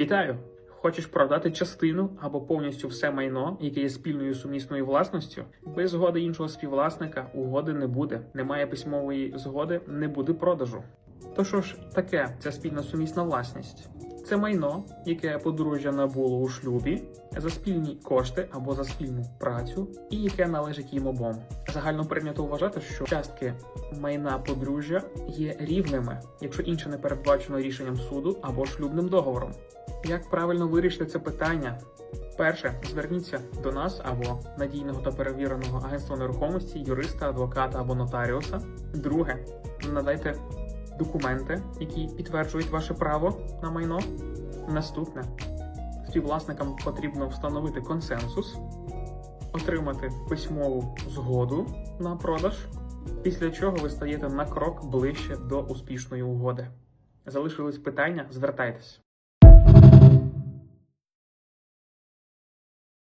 Вітаю! Хочеш продати частину або повністю все майно, яке є спільною сумісною власністю? Без згоди іншого співвласника угоди не буде. Немає письмової згоди, не буде продажу. То що ж таке ця спільна сумісна власність? Це майно, яке подружжя набуло у шлюбі за спільні кошти або за спільну працю, і яке належить їм обом. Загально прийнято вважати, що частки майна подружжя є рівними, якщо інше не передбачено рішенням суду або шлюбним договором. Як правильно вирішити це питання? Перше, зверніться до нас або надійного та перевіреного агентства нерухомості, юриста, адвоката або нотаріуса. Друге, надайте документи, які підтверджують ваше право на майно. Наступне, співвласникам потрібно встановити консенсус, отримати письмову згоду на продаж, після чого ви стаєте на крок ближче до успішної угоди. Залишились питання? Звертайтесь.